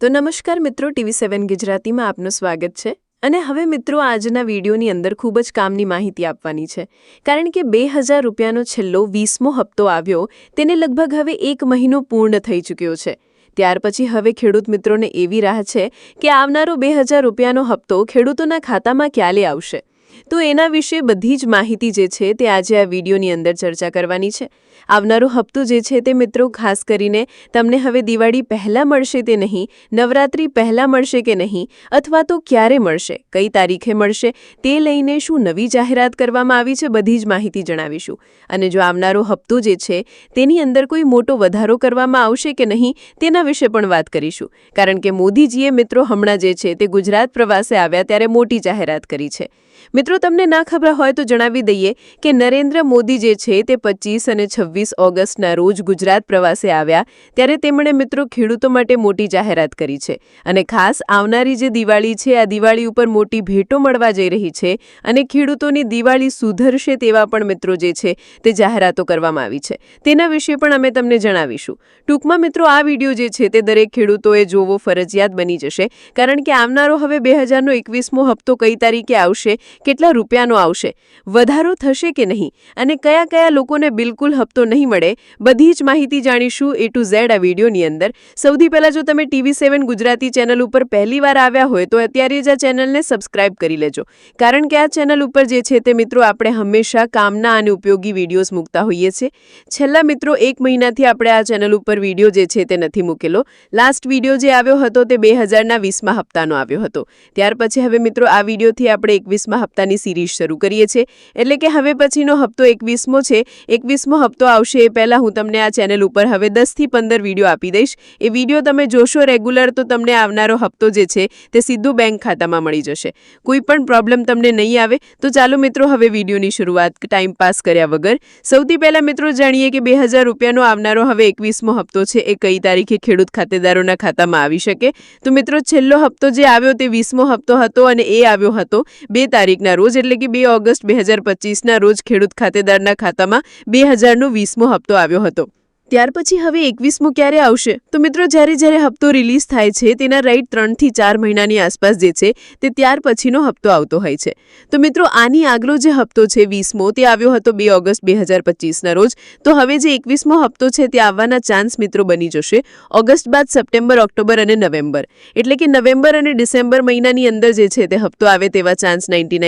તો નમસ્કાર મિત્રો, ટીવી સેવન ગુજરાતીમાં આપનું સ્વાગત છે. અને હવે મિત્રો, આજના વિડીયોની અંદર ખૂબ જ કામની માહિતી આપવાની છે. કારણ કે બે હજાર રૂપિયાનો છેલ્લો વીસમો હપ્તો આવ્યો, તેને લગભગ હવે એક મહિનો પૂર્ણ થઈ ચૂક્યો છે. ત્યાર પછી હવે ખેડૂત મિત્રોને એવી રાહ છે કે આવનારો બે હજાર રૂપિયાનો હપ્તો ખેડૂતોના ખાતામાં ક્યારે આવશે? તો એના વિશે બધી જ માહિતી જે છે તે આજે આ વિડીયોની અંદર ચર્ચા કરવાની છે. આવનારો હપ્તો જે છે તે મિત્રો ખાસ કરીને તમને હવે દિવાળી પહેલાં મળશે તે નહીં, નવરાત્રિ પહેલાં મળશે કે નહીં, અથવા તો ક્યારે મળશે, કઈ તારીખે મળશે, તે લઈને શું નવી જાહેરાત કરવામાં આવી છે બધી જ માહિતી જણાવીશું. અને જો આવનારો હપ્તો જે છે તેની અંદર કોઈ મોટો વધારો કરવામાં આવશે કે નહીં, તેના વિશે પણ વાત કરીશું. કારણ કે મોદીજીએ મિત્રો હમણાં જે છે તે ગુજરાત પ્રવાસે આવ્યા ત્યારે મોટી જાહેરાત કરી છે. મિત્રો, તમને ના ખબર હોય તો જણાવી દઈએ કે નરેન્દ્ર મોદી જે છે તે પચીસ અને છવ્વીસ ઓગસ્ટના રોજ ગુજરાત પ્રવાસે આવ્યા ત્યારે તેમણે, મિત્રો, ખેડૂતો માટે મોટી જાહેરાત કરી છે અને ખાસ આવનારી જે દિવાળી છે, આ દિવાળી ઉપર મોટી ભેટો મળવા જઈ રહી છે અને ખેડૂતોની દિવાળી સુધરશે તેવા પણ, મિત્રો, જે છે તે જાહેરાતો કરવામાં આવી છે. તેના વિશે પણ અમે તમને જણાવીશું. ટૂંકમાં, મિત્રો, આ વીડિયો જે છે તે દરેક ખેડૂતોએ જોવો ફરજિયાત બની જશે કારણ કે આવનારો હવે બે હજારનો એકવીસમો હપ્તો કઈ તારીખે આવશે કેટલા રૂપિયાનો આવશે? વધારો થશે કે નહીં? અને કયા કયા લોકોને બિલકુલ હપ્તો નહીં મળે? બધી જ માહિતી જાણીશું એ ટુ ઝેડ આ વિડીયોની અંદર. સૌથી પહેલાં જો તમે ટીવી સેવન ગુજરાતી ચેનલ ઉપર પહેલી વાર આવ્યા હોય, તો અત્યારે જ આ ચેનલને સબસ્ક્રાઇબ કરી લેજો. કારણ કે આ ચેનલ ઉપર જે છે તે મિત્રો આપણે હંમેશા કામના અને ઉપયોગી વિડીયોઝ મૂકતા હોઈએ છીએ. છેલ્લા મિત્રો એક મહિનાથી આપણે આ ચેનલ ઉપર વીડિયો જે છે તે નથી મૂકેલો. લાસ્ટ વીડિયો જે આવ્યો હતો તે બે હજારના વીસમાં હપ્તાનો આવ્યો હતો. ત્યાર પછી હવે મિત્રો આ વિડીયોથી આપણે એકવીસમાં હપ્તાની સિરીઝ શરૂ કરીએ છીએ. એટલે કે હવે પછીનો હપ્તો એકવીસમો છે. એકવીસમો હપ્તો આવશે એ પહેલાં હું તમને આ ચેનલ ઉપર હવે દસથી પંદર વીડિયો આપી દઈશ. એ વીડિયો તમે જોશો રેગ્યુલર તો તમને આવનારો હપ્તો જે છે તે સીધું બેંક ખાતામાં મળી જશે. કોઈ પણ પ્રોબ્લેમ તમને નહીં આવે તો ચાલો મિત્રો હવે વિડીયોની શરૂઆત ટાઈમ પાસ કર્યા વગર. સૌથી પહેલાં મિત્રો જાણીએ કે બે હજાર રૂપિયાનો આવનારો હવે એકવીસમો હપ્તો છે એ કઈ તારીખે ખેડૂત ખાતેદારોના ખાતામાં આવી શકે? તો મિત્રો છેલ્લો હપ્તો જે આવ્યો તે વીસમો હપ્તો હતો અને એ આવ્યો હતો બે તારીખના રોજ, એટલે કે બે ઓગસ્ટ બે હજાર પચીસના રોજ ખેડૂત ખાતેદારના ખાતામાં બે હજારનો વીસમો હપ્તો આવ્યો હતો. ત્યાર પછી હવે એકવીસમો ક્યારે આવશે? તો મિત્રો, જ્યારે જ્યારે હપ્તો રિલીઝ થાય છે, તેના રાઈટ ત્રણથી ચાર મહિનાની આસપાસ જે છે, તે ત્યાર પછીનો હપ્તો આવતો હોય છે. તો મિત્રો, આની આગલો જે હપ્તો છે વીસમો, તે આવ્યો હતો બે ઓગસ્ટ બે હજાર પચીસના રોજ. તો હવે જે એકવીસમો હપ્તો છે, તે આવવાના ચાન્સ મિત્રો બની જશે ઓગસ્ટ બાદ સપ્ટેમ્બર, ઓક્ટોબર અને નવેમ્બર. એટલે કે નવેમ્બર અને ડિસેમ્બર મહિનાની અંદર જે છે, તે હપ્તો આવે તેવા ચાન્સ નાઇન્ટી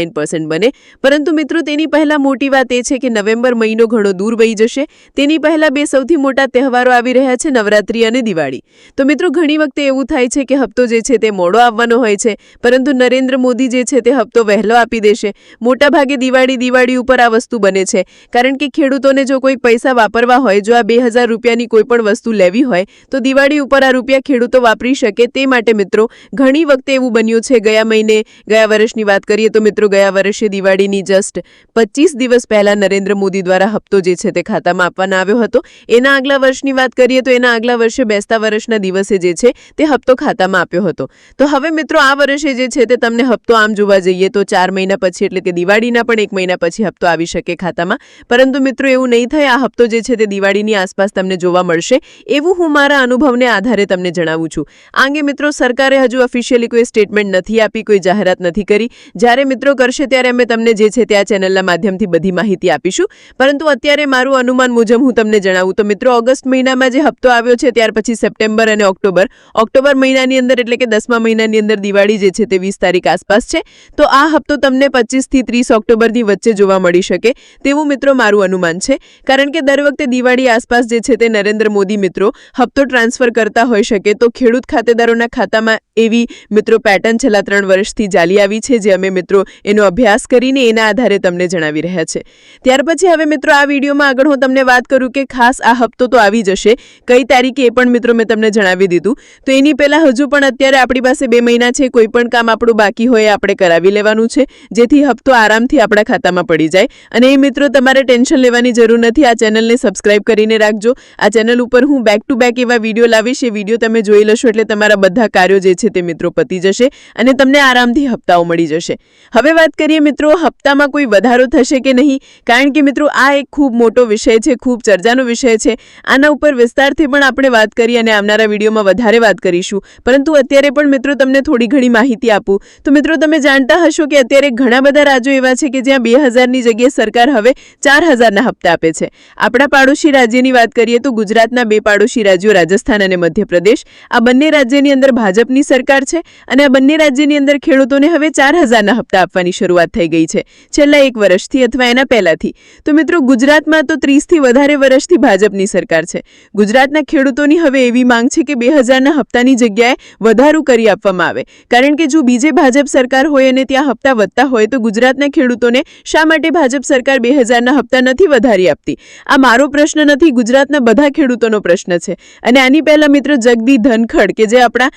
બને. પરંતુ મિત્રો, તેની પહેલાં મોટી વાત એ છે કે નવેમ્બર મહિનો ઘણો દૂર વહી જશે. તેની પહેલાં બે સૌથી મોટા તહેવારો આવી રહ્યા છે, નવરાત્રી અને દિવાળી. તો મિત્રો, ઘણી વખતે એવું થાય છે કે હપ્તો જે છે તે મોડો આવવાનો હોય છે, પરંતુ નરેન્દ્ર મોદી જે છે તે હપ્તો વહેલો આપી દેશે. મોટાભાગે દિવાળી દિવાળી ઉપર આ વસ્તુ બને છે. કારણ કે ખેડૂતોને જો કોઈ પૈસા વાપરવા હોય, જો આ બે હજાર રૂપિયાની કોઈ પણ વસ્તુ લેવી હોય, તો દિવાળી ઉપર આ રૂપિયા ખેડૂતો વાપરી શકે તે માટે મિત્રો, ઘણી વખતે એવું બન્યું છે, ગયા મહિને, ગયા વર્ષની વાત કરીએ તો મિત્રો, ગયા વર્ષે દિવાળીની જસ્ટ પચીસ દિવસ પહેલા નરેન્દ્ર મોદી દ્વારા હપ્તો જે છે તે ખાતામાં આપવામાં આવ્યો હતો. એના આગલા વર્ષની વાત કરીએ તો એના આગલા વર્ષે બેસતા વર્ષના દિવસે જે છે તે હપ્તો ખાતામાં આપ્યો હતો. તો હવે મિત્રો આ વર્ષે જે છે તે તમને હપ્તો આમ જોવા જઈએ તો ચાર મહિના પછી એટલે કે દિવાળીના પણ એક મહિના પછી હપ્તો આવી શકે ખાતામાં. પરંતુ મિત્રો એવું નહીં થાય, આ હપ્તો જે છે તે દિવાળીની આસપાસ તમને જોવા મળશે. એવું હું મારા અનુભવને આધારે તમને જણાવું છું. આ અંગે મિત્રો સરકારે હજુ ઓફિશિયલી કોઈ સ્ટેટમેન્ટ નથી આપી, કોઈ જાહેરાત નથી કરી. જ્યારે મિત્રો કરશે ત્યારે અમે તમને જે છે તે આ ચેનલના માધ્યમથી બધી માહિતી આપીશું. પરંતુ અત્યારે મારું અનુમાન મુજબ હું તમને જણાવું તો મિત્રો ઓગસ્ટ મહિનામાં જે હપ્તો આવ્યો છે, ત્યાર પછી સપ્ટેમ્બર અને ઓક્ટોબર. ઓક્ટોબર મહિનાની અંદર એટલે કે દસમા મહિનાની અંદર દિવાળી જે છે તે વીસ તારીખ આસપાસ છે. તો આ હપ્તો તમને પચીસથી ત્રીસ ઓક્ટોબરની વચ્ચે જોવા મળી શકે તેવું મિત્રો મારું અનુમાન છે. કારણ કે દર વખતે દિવાળી આસપાસ જે છે તે નરેન્દ્ર મોદી મિત્રો હપ્તો ટ્રાન્સફર કરતા હોઈ શકે. તો ખેડૂત ખાતેદારોના ખાતામાં એવી મિત્રો પેટર્ન છેલ્લા ત્રણ વર્ષથી ચાલી આવી છે, જે અમે મિત્રો એનો અભ્યાસ કરીને એના આધારે તમને જણાવી રહ્યા છે. ત્યાર પછી હવે મિત્રો આ વિડીયોમાં આગળ હું તમને વાત કરું કે ખાસ આ હપ્તો તો આવી જશે. કઈ તારીખે એ પણ મિત્રો મેં તમને જણાવી દીધું. તો એની પહેલાં હજુ પણ અત્યારે આપણી પાસે બે મહિના છે, કોઈ પણ કામ આપણું બાકી હોય આપણે કરાવી લેવાનું છે, જેથી હપ્તો આરામથી આપણા ખાતામાં પડી જાય. અને એ મિત્રો તમારે ટેન્શન લેવાની જરૂર નથી, આ ચેનલને સબસ્ક્રાઇબ કરીને રાખજો. આ ચેનલ ઉપર હું બેક ટુ બેક એવા વીડિયો લાવીશ, એ વીડિયો તમે જોઈ લેશો એટલે તમારા બધા કાર્યો જે છે તે મિત્રો પતી જશે અને તમને આરામથી હપ્તાઓ મળી જશે. હવે વાત કરીએ મિત્રો, હપ્તામાં કોઈ વધારો થશે કે નહીં? કારણ કે મિત્રો, આ એક ખૂબ મોટો વિષય છે, ખૂબ ચર્ચાનો વિષય છે. આના ઉપર વિસ્તારથી પણ આપણે વાત કરી અને આવનારા વિડીયોમાં વધારે વાત કરીશું. પરંતુ અત્યારે પણ મિત્રો તમને થોડી ઘણી માહિતી આપું. તો મિત્રો તમે જાણતા હશો કે અત્યારે ઘણા બધા રાજ્યો એવા છે કે જ્યાં બે હજારની જગ્યાએ સરકાર હવે ચાર હજારના હપ્તા આપે છે. આપણા પાડોશી રાજ્યની વાત કરીએ તો ગુજરાતના બે પાડોશી રાજ્યો રાજસ્થાન અને મધ્યપ્રદેશ. આ બંને રાજ્યની અંદર ભાજપની સરકાર છે અને આ બંને રાજ્યની અંદર ખેડૂતોને હવે ચાર હજારના હપ્તા આપવાની શરૂઆત થઈ ગઈ છે. છેલ્લા એક વર્ષથી અથવા એના પહેલાથી. તો મિત્રો ગુજરાતમાં તો ત્રીસથી વધારે વર્ષથી ભાજપની સરકાર છે. ગુજરાતના ખેડૂતોની હવે એવી માંગ છે કે બે હજારના હપ્તાની જગ્યાએ વધારો કરી આપવામાં આવે. કારણ કે જો બીજે ભાજપ સરકાર હોય અને ત્યાં હપ્તા વધતા હોય તો ગુજરાતના ખેડૂતોને શા માટે ભાજપ સરકાર બે હજારના હપ્તા નથી વધારી આપતી? આ મારો પ્રશ્ન નથી, ગુજરાતના બધા ખેડૂતોનો પ્રશ્ન છે. અને આની પહેલા મિત્રો જગદી ધનખડ કે જે આપણા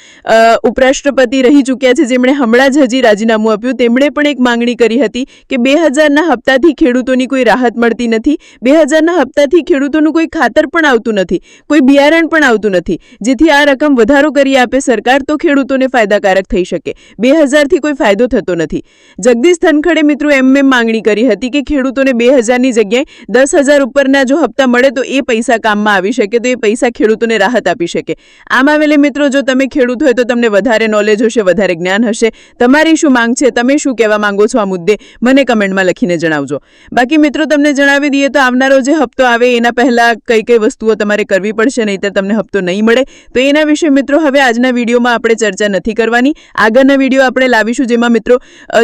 ઉપરાષ્ટ્રપતિ રહી ચૂક્યા છે, જેમણે હમણાં જ હજી રાજીનામું આપ્યું, તેમણે પણ એક માંગણી કરી હતી કે બે હજારના હપ્તાથી ખેડૂતોની કોઈ રાહત મળતી નથી. બે હજારના હપ્તાથી ખેડૂતોનું કોઈ ખાતર પણ આવતું નથી, કોઈ બિયારણ પણ આવતું નથી. જેથી આ રકમ વધારો કરી આપે સરકાર તો ખેડૂતોને ફાયદાકારક થઈ શકે. બે હજારથી કોઈ ફાયદો થતો નથી. જગદીશ ધનખડે મિત્રો એમ એમ માંગણી કરી હતી કે ખેડૂતોને બે હજારની જગ્યાએ દસ હજાર ઉપરના જો હપ્તા મળે તો એ પૈસા કામમાં આવી શકે, તો એ પૈસા ખેડૂતોને રાહત આપી શકે. આમ આવેલે મિત્રો, જો તમે ખેડૂત હોય તો તમને વધારે નોલેજ હશે, વધારે જ્ઞાન હશે. તમારી શું માંગ છે, તમે શું કહેવા માંગો છો આ મુદ્દે, મને કમેન્ટમાં લખીને જણાવજો. બાકી મિત્રો, તમને જણાવી દઈએ તો આવનારો જે હપ્તો આવે એના પહેલા કઈ કઈ વસ્તુઓ તમારે કરવી પડશે નહીંતર તમને હપ્તો નહીં મળે, તો એના વિશે મિત્રો હવે આજના વિડીયોમાં આપણે ચર્ચા નથી કરવાની. આગળના વીડિયો આપણે લાવીશું જેમાં મિત્રો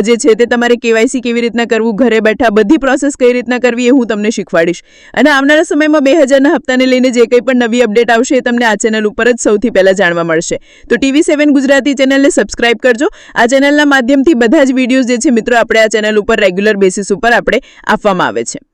જે છે તે તમારે કેવાયસી કેવી રીતના કરવું, ઘરે બેઠા બધી પ્રોસેસ કઈ રીતના કરવી એ હું તમને શીખવાડીશ. અને આવનારા સમયમાં બે હજારના હપ્તાને લઈને જે કંઈ પણ નવી અપડેટ આવશે એ તમને આ ચેનલ ઉપર જ સૌથી પહેલા જાણવા મળશે. તો ટીવી સેવન ગુજરાતી ચેનલને સબસ્ક્રાઇબ કરજો. આ ચેનલના માધ્યમથી બધા જ વિડીયોઝ જે છે મિત્રો, આપણે આ ચેનલ ઉપર રેગ્યુલર બેસિસ ઉપર આપણે આપવામાં આવે છે.